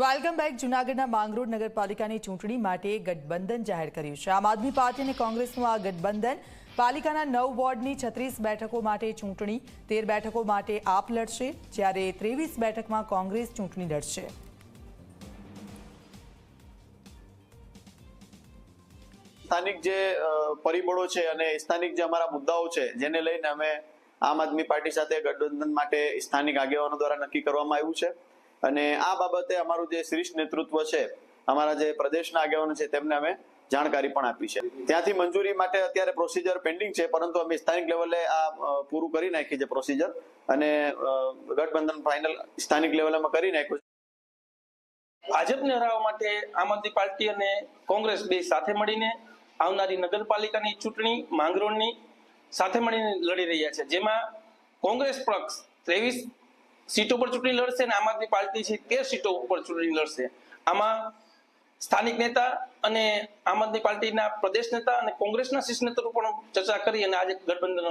Welcome back જૂનાગઢના માંગરોળ નગરપાલિકાની ચૂંટણી માટે ગઠબંધન જાહેર કર્યું છે. આમ આદમી પાર્ટી અને કોંગ્રેસનું આ ગઠબંધન પાલિકાના નવ વોર્ડની છત્રીસ બેઠકો માટે ચૂંટણી, તેર બેઠકો માટે આપ લડશે, જ્યારે ત્રેવીસ બેઠકમાં કોંગ્રેસ ચૂંટણી લડશે. સ્થાનિક જે પરિબળો છે અને સ્થાનિક જે અમારા મુદ્દાઓ છે, જેને લઈને અમે આમ આદમી પાર્ટી સાથે ગઠબંધન માટે સ્થાનિક આગેવાનો દ્વારા નક્કી કરવામાં આવ્યું છે. અને આ બાબતે અમારું જે શ્રેષ્ઠ નેતૃત્વ છે, અમારા જે પ્રદેશના આગેવાનો છે, તેમને અમે જાણકારી પણ આપી છે ત્યાંથી મંજૂરી માટે અત્યારે પ્રોસિજર પેન્ડિંગ છે, પરંતુ અમે સ્થાનિક લેવલે આ પૂરું કરી નાખી છે પ્રોસિજર અને ગઠબંધન ફાઇનલ સ્થાનિક લેવલે અમે કરી નાખ્યું. ભાજપને હરાવવા માટે આમ આદમી પાર્ટી અને કોંગ્રેસ બે સાથે મળીને આવનારી નગરપાલિકાની ચૂંટણી, માંગરોળની સાથે મળીને લડી રહ્યા છે જેમાં કોંગ્રેસ પક્ષ ત્રેવીસ સીટો પર ચૂંટણી લડશે અને આમ આદમી પાર્ટી છે તેર સીટો ઉપર ચૂંટણી લડશે? આમાં સ્થાનિક નેતા અને આમ આદમી પાર્ટીના પ્રદેશ નેતા અને કોંગ્રેસના શીર્ષ નેતૃત્વ પણ ચર્ચા કરી અને આજે ગઠબંધન